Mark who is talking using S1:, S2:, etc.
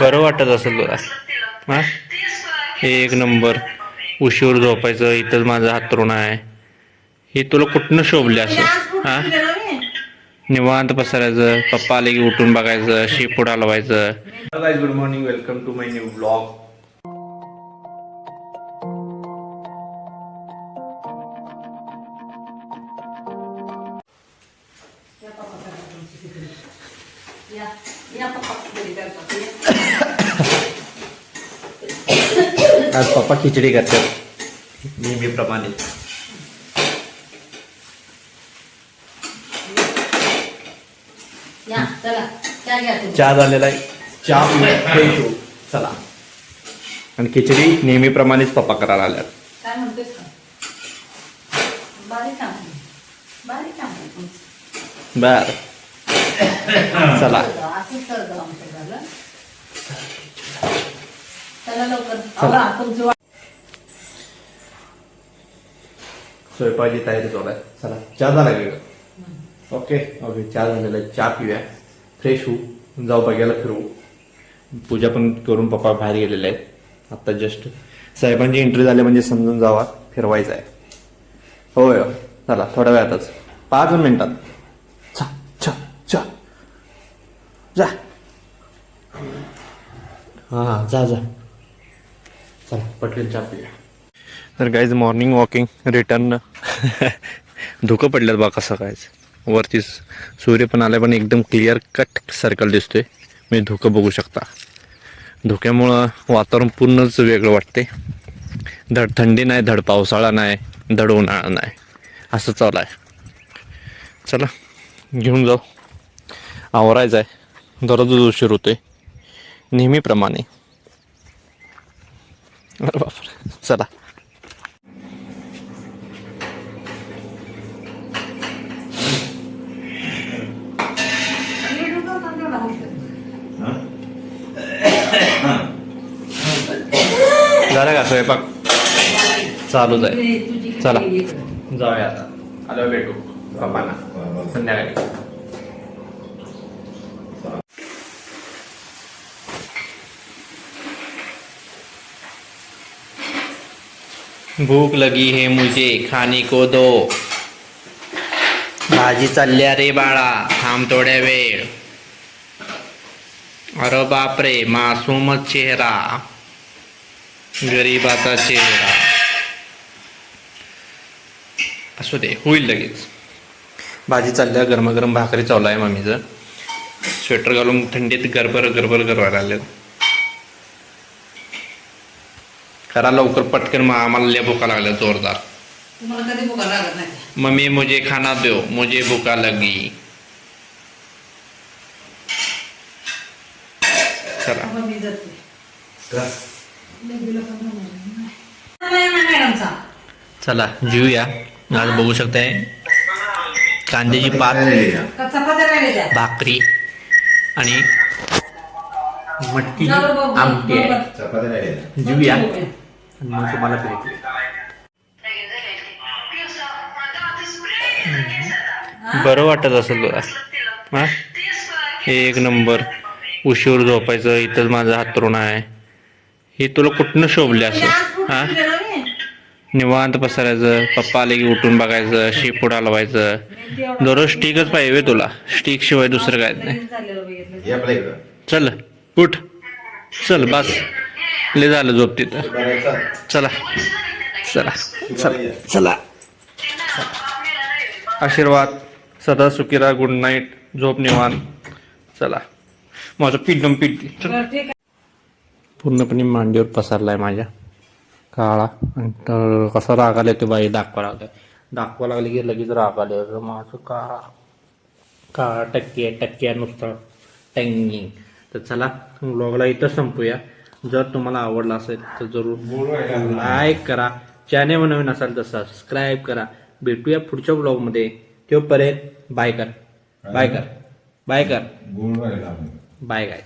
S1: बरं वाटत असेल तुला हां? एक नंबर. उशीवर झोपायचं इथंच माझं हातरुण आहे. हे तुला कुठनं शोभले असं? हां? निवांत पसरायचं पप्पा आले की उठून बघायचं शेपूट हलवायचं. Good morning welcome to my new blog
S2: या या पप्पा घरी करतात
S1: आज पप्पा खिचडी करतात. नेहमीप्रमाणे. चहा झालेला आहे. चहा होऊ चला. आणि खिचडी नेहमीप्रमाणेच पप्पा करायला आल्यात.
S2: काय म्हणतेस.
S1: बर. चला.
S2: असंच
S1: तयारी चालू आहे. चला चहा झाला का? ओके. ओके चहा झालेला आहे. चहा पिऊया. फ्रेश होऊ. जाऊ बघायला फिरवू पूजा पण करून पप्पा बाहेर गेलेले आहेत. आत्ता जस्ट साहेबांची एंट्री झाली म्हणजे समजून जावा. फिरवायचं आहे. होय हो. चला थोड्या वेळातच. पाच मिनिटात. जा. हा जा जा. चला. पटकन चहा पिऊया. तर गाईज मॉर्निंग वॉकिंग रिटर्न धुकं पडल्यात बा कसं कायच वरती सूर्य पण आलाय पण एकदम क्लिअर कट सर्कल दिसतोय. मी धुकं बघू शकता. धुक्यामुळं वातावरण पूर्णच वेगळं वाटते धड थंडी नाही धड पावसाळा नाही धड उन्हाळा नाही. असं चालू आहे. चला घेऊन जाऊ. आवरायचं आहे. दररोज उशीर होतोय. नेहमीप्रमाणे. अरे बापरे. चला. झालं का स्वयंपाक? चालूच आहे चला. जाऊया आता. आलो भेटू. पप्पांना संध्याकाळी. भूक लगी है मुझे खाने को दो। भाजी चालल्या रे बाळा थांब थोड्या वेळ. अरे बापरे मासूमच चेहरा. गरीबाचा चेहरा. असू दे होईल लगेच. भाजी चालल्या गरमागरम भाकरी चालू आहे मम्मीचं स्वेटर घालून थंडीत गरबर गरबर गरवायला आले करा लवकर पटकन मग आम्हाला लय भुका लागल्या जोरदार.
S2: तुम्हाला कधी भुका लागत नाही
S1: मम्मी मुझे खाना दो मुझे भूखा लगी. चला.
S2: आपण मी जाते. नाही, नाही, मॅडमचा.
S1: चला जेऊया. आज बघू शकताय कांद्याची पात
S2: का चपात्या राहिल्या त्या?
S1: भाकरी आणि मटकी
S2: जा
S1: आमटी आहे. जेऊया. आणि मग तुम्हाला भेटू बरं वाटत असेल तुला हा? एक नंबर. उशीवर झोपायचं इथंच माझं हातरुण आहे. हे तुला कुठनं शोभले असं? हा. निवांत पसरायचं पप्पा आले की उठून बघायचं शेपूट हलवायचं. दररोज स्टिकच पाहिजे तुला. स्टिक शिवाय दुसरं काय नाही. चल उठ. चल बस. ले झालं झोप तिथं.
S3: चला.
S1: चला. चला. चला. आशीर्वाद सदा सुखीरा गुड नाईट झोप निवान चला. माझं पिड्डम पिड्डी पूर्णपणे मांडीवर पसरलाय माझ्या. काळा आणि तर कसा राग आला ते बाई दाखवा लागलाय. दाखवा लागले की लगेच राग आले माझं काळा काळा टक्के टक्के नुसतं टँगिंग. तर चला ब्लॉगला इथं संपूया. जर तुम्हाला आवडला असेल तर जरूर लाईक करा. चॅनेल नवीन असाल तर सबस्क्राईब करा. भेटूया पुढच्या ब्लॉगमध्ये तोपर्यंत बाय कर. बाय कर. बाय कर. बाय गाय